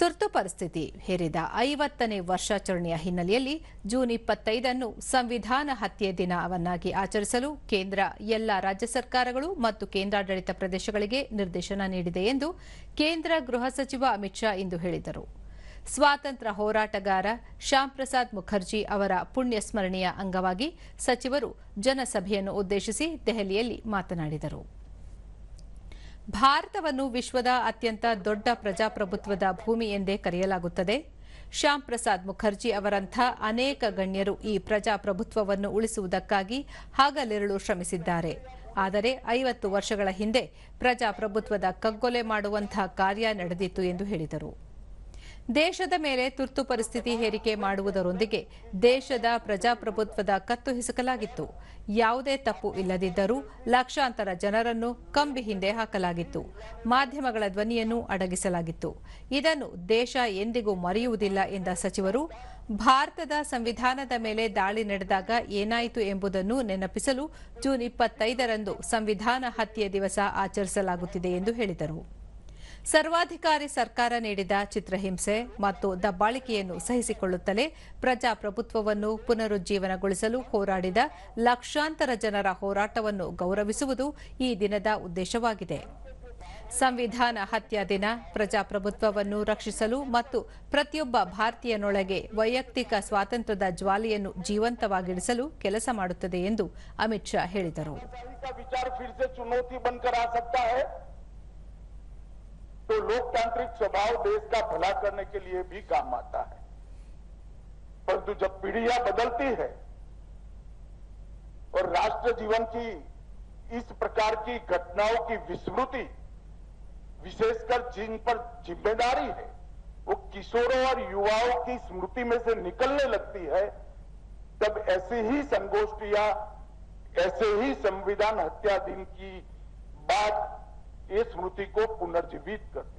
ತುರ್ತು ಪರಿಸ್ಥಿತಿ ಹೇರಿದ ಐವತ್ತನೇ ವರ್ಷಾಚರಣೆಯ ಹಿನ್ನೆಲೆಯಲ್ಲಿ ಜೂನ್ ಇಪ್ಪತ್ತೈದನ್ನು ಸಂವಿಧಾನ ಹತ್ಯೆ ದಿನವನ್ನಾಗಿ ಆಚರಿಸಲು ಕೇಂದ್ರ ಎಲ್ಲ ರಾಜ್ಯ ಸರ್ಕಾರಗಳು ಮತ್ತು ಕೇಂದ್ರಾಡಳಿತ ಪ್ರದೇಶಗಳಿಗೆ ನಿರ್ದೇಶನ ನೀಡಿದೆ ಎಂದು ಕೇಂದ್ರ ಗೃಹ ಸಚಿವ ಅಮಿತ್ ಶಾ ಇಂದು ಹೇಳಿದರು. ಸ್ವಾತಂತ್ರ್ಯ ಹೋರಾಟಗಾರ ಶ್ಯಾಮ್ ಪ್ರಸಾದ್ ಮುಖರ್ಜಿ ಅವರ ಪುಣ್ಯ ಸ್ಮರಣೆಯ ಅಂಗವಾಗಿ ಸಚಿವರು ಜನಸಭೆಯನ್ನು ಉದ್ದೇಶಿಸಿ ದೆಹಲಿಯಲ್ಲಿ ಮಾತನಾಡಿದರು. ಭಾರತವನ್ನು ವಿಶ್ವದ ಅತ್ಯಂತ ದೊಡ್ಡ ಪ್ರಜಾಪ್ರಭುತ್ವದ ಭೂಮಿ ಎಂದೇ ಕರೆಯಲಾಗುತ್ತದೆ. ಶ್ಯಾಮ್ ಪ್ರಸಾದ್ ಮುಖರ್ಜಿ ಅವರಂಥ ಅನೇಕ ಗಣ್ಯರು ಈ ಪ್ರಜಾಪ್ರಭುತ್ವವನ್ನು ಉಳಿಸುವುದಕ್ಕಾಗಿ ಹಗಲಿರುಳು ಶ್ರಮಿಸಿದ್ದಾರೆ. ಆದರೆ ಐವತ್ತು ವರ್ಷಗಳ ಹಿಂದೆ ಪ್ರಜಾಪ್ರಭುತ್ವದ ಕಗ್ಗೊಲೆ ಮಾಡುವಂತಹ ಕಾರ್ಯ ನಡೆದಿತ್ತು ಎಂದು ಹೇಳಿದರು. ದೇಶದ ಮೇಲೆ ತುರ್ತು ಪರಿಸ್ಥಿತಿ ಹೇರಿಕೆ ಮಾಡುವುದರೊಂದಿಗೆ ದೇಶದ ಪ್ರಜಾಪ್ರಭುತ್ವದ ಕತ್ತು ಹಿಸುಕಲಾಗಿತ್ತು. ಯಾವುದೇ ತಪ್ಪು ಇಲ್ಲದಿದ್ದರೂ ಲಕ್ಷಾಂತರ ಜನರನ್ನು ಕಂಬಿ ಹಿಂದೆ ಹಾಕಲಾಗಿತ್ತು. ಮಾಧ್ಯಮಗಳ ಧ್ವನಿಯನ್ನು ಅಡಗಿಸಲಾಗಿತ್ತು. ಇದನ್ನು ದೇಶ ಎಂದಿಗೂ ಮರೆಯುವುದಿಲ್ಲ ಎಂದ ಸಚಿವರು, ಭಾರತದ ಸಂವಿಧಾನದ ಮೇಲೆ ದಾಳಿ ನಡೆದಾಗ ಏನಾಯಿತು ಎಂಬುದನ್ನು ನೆನಪಿಸಲು ಜೂನ್ ಇಪ್ಪತ್ತೈದರಂದು ಸಂವಿಧಾನ ಹತ್ಯೆ ದಿವಸ ಆಚರಿಸಲಾಗುತ್ತಿದೆ ಎಂದು ಹೇಳಿದರು. ಸರ್ವಾಧಿಕಾರಿ ಸರ್ಕಾರ ನೀಡಿದ ಚಿತ್ರಹಿಂಸೆ ಮತ್ತು ದಬ್ಬಾಳಿಕೆಯನ್ನು ಸಹಿಸಿಕೊಳ್ಳುತ್ತಲೇ ಪ್ರಜಾಪ್ರಭುತ್ವವನ್ನು ಪುನರುಜ್ಜೀವನಗೊಳಿಸಲು ಹೋರಾಡಿದ ಲಕ್ಷಾಂತರ ಜನರ ಹೋರಾಟವನ್ನು ಗೌರವಿಸುವುದು ಈ ದಿನದ ಉದ್ದೇಶವಾಗಿದೆ. ಸಂವಿಧಾನ ಹತ್ಯಾ ದಿನ ಪ್ರಜಾಪ್ರಭುತ್ವವನ್ನು ರಕ್ಷಿಸಲು ಮತ್ತು ಪ್ರತಿಯೊಬ್ಬ ಭಾರತೀಯನೊಳಗೆ ವೈಯಕ್ತಿಕ ಸ್ವಾತಂತ್ರ್ಯದ ಜ್ವಾಲೆಯನ್ನು ಜೀವಂತವಾಗಿರಿಸಲು ಕೆಲಸ ಮಾಡುತ್ತದೆ ಎಂದು ಅಮಿತ್ ಶಾ ಹೇಳಿದರು. तो लोकतांत्रिक स्वभाव देश का भला करने के लिए भी काम आता है। परंतु जब पीढ़ियाँ बदलती है और राष्ट्र जीवन की इस प्रकार की घटनाओं की विस्मृति विशेषकर जिन पर ज़िम्मेदारी है, वो किशोरों और युवाओं की स्मृति में से निकलने लगती है, तब ऐसी ही संगोष्ठियाँ, ऐसे ही संविधान हत्या दिन की बात ये स्मृति को पुनर्जीवित करती